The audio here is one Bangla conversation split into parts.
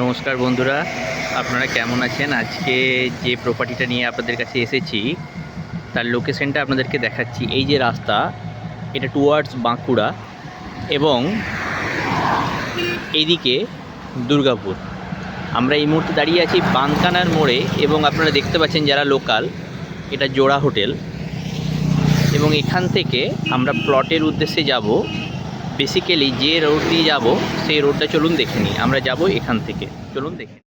নমস্কার বন্ধুরা, আপনারা কেমন আছেন? আজকে যে প্রপার্টিটা নিয়ে আপনাদের কাছে এসেছি, তার লোকেশনটা আপনাদেরকে দেখাচ্ছি। এই যে রাস্তা, এটা টুয়ার্ডস বাঁকুড়া এবং এইদিকে দুর্গাপুর। আমরা এই মুহূর্তে দাঁড়িয়ে আছি বানকানার মোড়ে এবং আপনারা দেখতে পাচ্ছেন যারা লোকাল এটা জোড়া হোটেল এবং এখান থেকে আমরা প্লটের উদ্দেশ্যে যাব বেসিক্যালি যে রোড দিয়ে যাব, সেই রোডটা চলুন দেখে নিই। আমরা যাব এখান থেকে। চলুন দেখে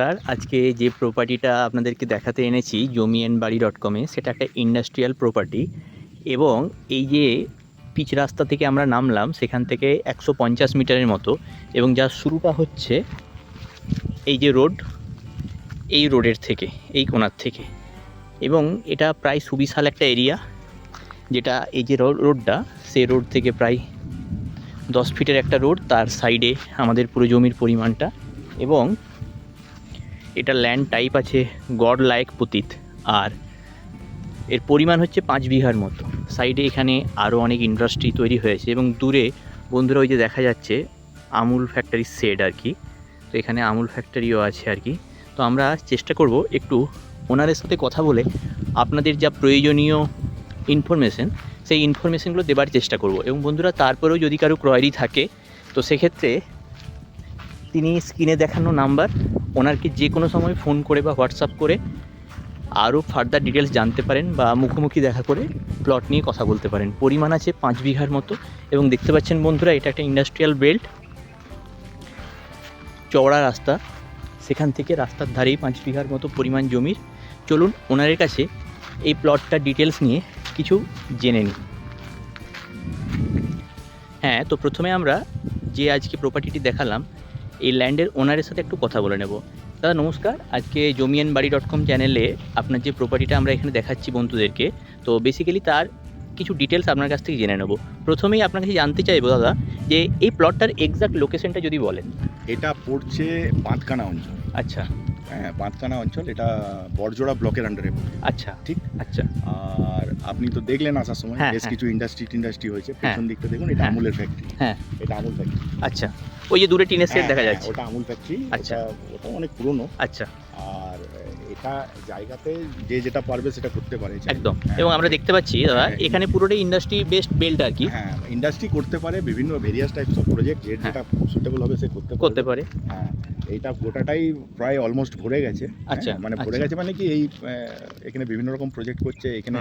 নমস্কার। আজকে যে প্রপার্টিটা আপনাদেরকে দেখাতে এনেছি জমি অ্যান্ড বাড়ি ডট কমে সেটা একটা ইন্ডাস্ট্রিয়াল প্রপার্টি এবং এই যে পিচ রাস্তা থেকে আমরা নামলাম, সেখান থেকে একশো পঞ্চাশ মিটারের মতো এবং যার শুরুটা হচ্ছে এই যে রোড, এই রোডের থেকে, এই কোণার থেকে এবং এটা প্রায় সুবিশাল একটা এরিয়া যেটা এই যে রোডটা, সেই রোড থেকে প্রায় দশ ফিটের একটা রোড, তার সাইডে আমাদের পুরো জমির পরিমাণটা এবং এটা ল্যান্ড টাইপ আছে গড লায়ক পতিত, আর এর পরিমাণ হচ্ছে পাঁচ বিঘার মতো। সাইডে এখানে আরও অনেক ইন্ডাস্ট্রি তৈরি হয়েছে এবং দূরে বন্ধুরা ওই যে দেখা যাচ্ছে আমুল ফ্যাক্টরি সেড আর কি, তো এখানে আমুল ফ্যাক্টরিও আছে আর কি। তো আমরা চেষ্টা করব একটু ওনারের সাথে কথা বলে আপনাদের যা প্রয়োজনীয় ইনফরমেশন সেই ইনফরমেশনগুলো দেবার চেষ্টা করব। এবং বন্ধুরা, তারপরেও যদি কারও ক্রয়ারি থাকে, তো সেক্ষেত্রে তিনি স্ক্রিনে দেখানো নাম্বার। ওনারকে যে কোনো সময় ফোন করে বা হোয়াটসঅ্যাপ করে আরও ফার্দার ডিটেলস জানতে পারেন বা মুখোমুখি দেখা করে প্লট নিয়ে কথা বলতে পারেন। পরিমাণ আছে পাঁচ বিঘার মতো এবং দেখতে পাচ্ছেন বন্ধুরা, এটা একটা ইন্ডাস্ট্রিয়াল বেল্ট। চওড়া রাস্তা, সেখান থেকে রাস্তার ধারেই পাঁচ বিঘার মতো পরিমাণ জমির। চলুন ওনারের কাছে এই প্লটটার ডিটেলস নিয়ে কিছু জেনে নিই। হ্যাঁ তো প্রথমে আমরা যে আজকে প্রপার্টিটি দেখালাম এই ল্যান্ডের ওনারের সাথে একটু কথা বলে নেব। দাদা নমস্কার। আজকে জমিয়ান বাড়ি ডট কম চ্যানেলে আপনার যে প্রপার্টিটা আমরা এখানে দেখাচ্ছি বন্ধুদেরকে তো বেসিক্যালি তার কিছু ডিটেলস আপনার কাছ থেকে জেনে নেব। প্রথমেই আপনার কাছে জানতে চাইব দাদা যে এই প্লটটার এক্সাক্ট লোকেশনটা যদি বলেন। এটা পড়ছে বাঁধকানা অঞ্চল। আচ্ছা। হ্যাঁ বাঁধকানা অঞ্চল এটা বড়জোড়া ব্লকের আন্ডারে আচ্ছা ঠিক আচ্ছা আর আপনি তো দেখলেন আসার সময় হ্যাঁ, বেশ হ্যাঁ। কিছু ইন্ডাস্ট্রি ইন্ডাস্ট্রি হয়েছে হ্যাঁ। পেছন দিকটা দেখুন এটা। আমুলের ফ্যাক্টরি হ্যাঁ। এটা আমুল ফ্যাক্টরি আচ্ছা ওই যে দূরে টিনের সেট দেখা যাচ্ছে ওটা আমুল ফ্যাক্টরি আচ্ছা। ওটা ওটা অনেক পুরনো আচ্ছা আর এটা জায়গাতে যে যেটা পারবে সেটা করতে পারে একদম। হ্যাঁ। এবং আমরা দেখতে পাচ্ছি দাদা হ্যাঁ। এখানে পুরোটাই ইন্ডাস্ট্রি বেস্ট বেল্ট আর কি। হ্যাঁ ইন্ডাস্ট্রি করতে পারে বিভিন্ন ভেরিয়াস টাইপস অফ প্রজেক্ট যে হ্যাঁ। যেটা সুটেবল হবে সে করতে করতে পারে। হ্যাঁ এইটা গোটাটাই প্রায় অলমোস্ট ভরে গেছে। আচ্ছা, হ্যাঁ, মানে ভরে আচ্ছা। গেছে মানে কি এই এখানে বিভিন্ন রকম প্রজেক্ট করছে এখানে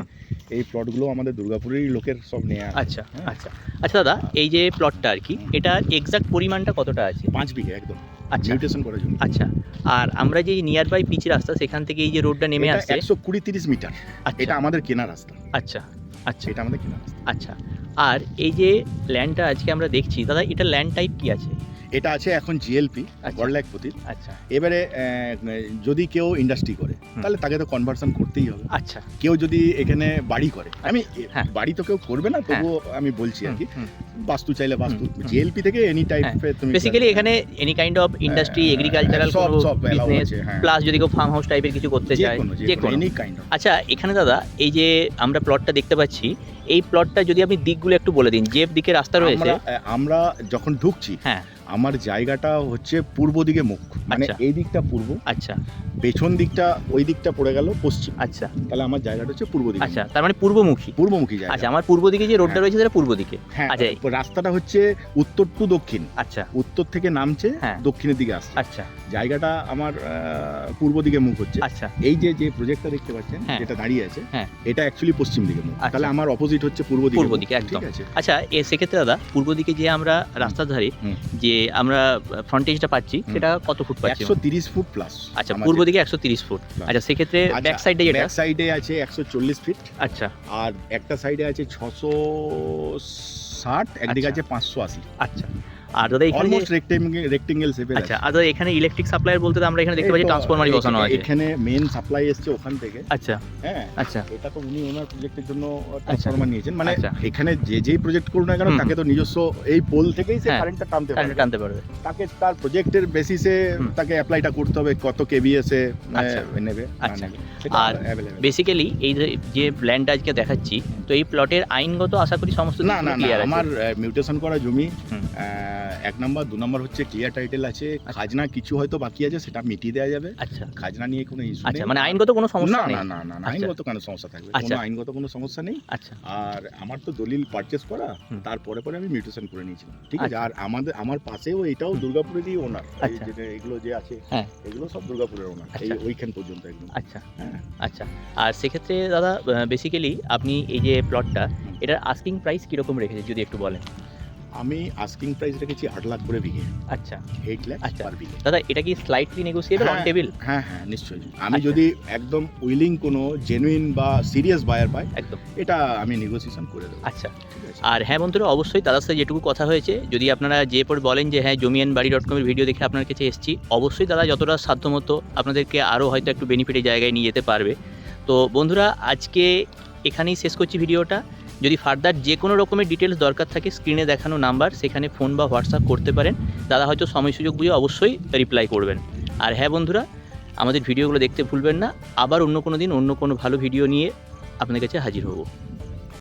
এই প্লটগুলো আমাদের দুর্গাপুরেরই লোকের সব নেওয়া আচ্ছা হ্যাঁ। আচ্ছা। আচ্ছা দাদা এই যে প্লটটা আর কি এটার এক্সাক্ট পরিমাণটা কতটা আছে? পাঁচ বিঘে একদম। আচ্ছা। মিউটেশন করার জন্য। আচ্ছা। আর আমরা যে নিয়ার বাই পিচ রাস্তা সেখান থেকে এই যে রোডটা নেমে আসছে একশো কুড়ি তিরিশ মিটার। আচ্ছা। এটা আমাদের কেনা রাস্তা। আচ্ছা। আচ্ছা। এটা আমাদের কেনা রাস্তা। আচ্ছা। আর এই যে ল্যান্ডটা আজকে আমরা দেখছি দাদা এটা ল্যান্ড টাইপ কি আছে? এটা আছে এখন জিএলপি আচ্ছা। বড়লাক পতির আচ্ছা। এবারে যদি কেউ ইন্ডাস্ট্রি করে তাহলে তাকে তো কনভার্সন করতেই হবে। আচ্ছা। কেউ যদি এখানে বাড়ি করে আমি হ্যাঁ। বাড়ি তো কেউ করবে না তবুও আমি বলছি আর কি। বাস্তু চাইলে বাস্তু। জিএলপি থেকে এনি টাইপের তুমি বেসিক্যালি এখানে এনি কাইন্ড অফ ইন্ডাস্ট্রি হ্যাঁ, এগ্রিকালচারাল সব সব বিজনেস হ্যাঁ। প্লাস যদি কেউ ফার্ম হাউস টাইপের কিছু করতে চায় যে কোনো এনি কাইন্ড অফ আচ্ছা এখানে দাদা এই যে আমরা প্লটটা দেখতে পাচ্ছি এই প্লটটা যদি আপনি দিকগুলো একটু বলে দিন যে দিকে রাস্তা রয়েছে। আমরা যখন ঢুকছি হ্যাঁ। আমার জায়গাটা হচ্ছে পূর্ব দিকে মুখ মানে আচ্ছা। এই দিকটা পূর্ব আচ্ছা পেছন দিকটা ওই দিকটা পড়ে গেল পশ্চিম আচ্ছা তাহলে আমার জায়গাটা হচ্ছে পূর্ব দিকে আচ্ছা তার মানে পূর্বমুখী পূর্বমুখী জায়গা আচ্ছা আমার পূর্ব দিকে যে রোডটা হ্যাঁ। রয়েছে সেটা পূর্ব দিকে হ্যাঁ আচ্ছা। রাস্তাটা হচ্ছে উত্তর টু দক্ষিণ আচ্ছা উত্তর থেকে নামছে হ্যাঁ। দক্ষিণের দিকে আসছে আচ্ছা জায়গাটা আমার পূর্ব দিকে মুখ হচ্ছে আচ্ছা এই যে যে প্রজেক্টটা দেখতে পাচ্ছেন হ্যাঁ। যেটা দাঁড়িয়ে আছে হ্যাঁ। এটা অ্যাকচুয়ালি পশ্চিম দিকে মুখ আচ্ছা। তাহলে আমার অপোজিট হচ্ছে পূর্ব দিকে পূর্ব দিকে, একদম। আচ্ছা এ সেক্ষেত্রে দাদা পূর্ব দিকে যে আমরা রাস্তার ধারে। যে আমরা ফ্রন্টেজটা পাচ্ছি সেটা কত ফুট পাচ্ছি একশো তিরিশ ফুট প্লাস আচ্ছা পূর্ব দিকে একশো তিরিশ ফুট আচ্ছা সেক্ষেত্রে ব্যাক সাইডে যেটা? ব্যাক সাইডে আছে একশো চল্লিশ ফিট আচ্ছা। আর একটা সাইডে আছে ছশো ষাট একদিকে আচ্ছা। আছে পাঁচশো আশি। আচ্ছা। আর দাদা এখানে রেক্টেঙ্গেল শেপের আচ্ছা আর দাদা এখানে ইলেকট্রিক সাপ্লাইয়ের বলতে আমরা এখানে দেখতে পাচ্ছি ট্রান্সফরমারই বসানো আছে। এখানে মেন সাপ্লাই এসছে ওখান থেকে। আচ্ছা। হ্যাঁ আচ্ছা। এটা তো উনি ওনার প্রজেক্টের জন্য ট্রান্সফরমার নিয়েছেন। মানে আচ্ছা। এখানে যে যেই প্রজেক্ট করুন না কেন তাকে তো নিজস্ব এই পোল থেকেই সে হ্যাঁ। কারেন্টটা টানতে পারবে। টানতে পারবে। তাকে তার প্রজেক্টের বেসিসে তাকে অ্যাপ্লাইটা করতে হবে কত কেবিএস এ আচ্ছা। নেবে আচ্ছা। আর বেসিক্যালি এই যে- ল্যান্ডটা আজকে দেখাচ্ছি তো এই প্লটের আইনগত আশা করি সমস্ত না না না আমার মিউটেশন করা জমি এক নাম্বার দু নাম্বার হচ্ছে ক্লিয়ার টাইটেল আছে। খাজনা কিছু হয়তো বাকি আছে সেটা মিটিয়ে দেওয়া যাবে। আচ্ছা। খাজনা নিয়ে কোনো ইস্যু আচ্ছা মানে আইনগত কোনো সমস্যা না নেই? না না না না, আচ্ছা। আইনগত কোনো সমস্যা থাকবে আচ্ছা। কোনো আইনগত কোনো সমস্যা নেই। আচ্ছা। আর আমার তো দলিল পারচেস করা তারপরে পরে আমি মিউটেশন করে নিয়েছিলাম ঠিক আছে? আচ্ছা। আর আমাদের আমার পাশেও এটাও দুর্গাপুরেরই ওনার আচ্ছা। যেটা এগুলো যে আছে হ্যাঁ। এগুলো সব দুর্গাপুরের ওনার এই আচ্ছা। ওইখান পর্যন্ত একদম। আচ্ছা। হ্যাঁ। আচ্ছা। আর সেক্ষেত্রে দাদা বেসিক্যালি আপনি এই যে প্লটটা এটার আস্কিং প্রাইস কীরকম রেখেছে যদি একটু বলেন? আমি আস্কিং প্রাইস রেখেছি আট লাখ করে বিঘে। আচ্ছা। এইট লাখ আচ্ছা। পার বিঘে। দাদা এটা কি স্লাইটলি নেগোসিয়েবল অন। টেবিল হ্যাঁ হ্যাঁ নিশ্চয়ই। আমি আচ্ছা। যদি একদম উইলিং কোনো জেনুইন বা সিরিয়াস বায়ার পাই একদম। এটা আমি নেগোসিয়েশন করে দেবো। আচ্ছা। আর হ্যাঁ বন্ধুরা অবশ্যই দাদার সাথে যেটুকু কথা হয়েছে যদি আপনারা যে পর বলেন যে হ্যাঁ জমিয়ান বাড়ি ডট কমের ভিডিও দেখে আপনার কাছে এসেছি অবশ্যই দাদা যতটা সাধ্যমতো আপনাদেরকে আরও হয়তো একটু বেনিফিটের জায়গায় নিয়ে যেতে পারবে। তো বন্ধুরা আজকে এখানেই শেষ করছি ভিডিওটা। যদি ফার্দার যে কোনো রকমের ডিটেলস দরকার থাকে স্ক্রিনে দেখানো নাম্বার সেখানে ফোন বা হোয়াটসঅ্যাপ করতে পারেন। দাদা হয়তো সময় সুযোগ বুঝে অবশ্যই রিপ্লাই করবেন। আর হ্যাঁ বন্ধুরা, আমাদের ভিডিওগুলো দেখতে ভুলবেন না। আবার অন্য কোনো দিন অন্য কোনো ভালো ভিডিও নিয়ে আপনার কাছে হাজির হব।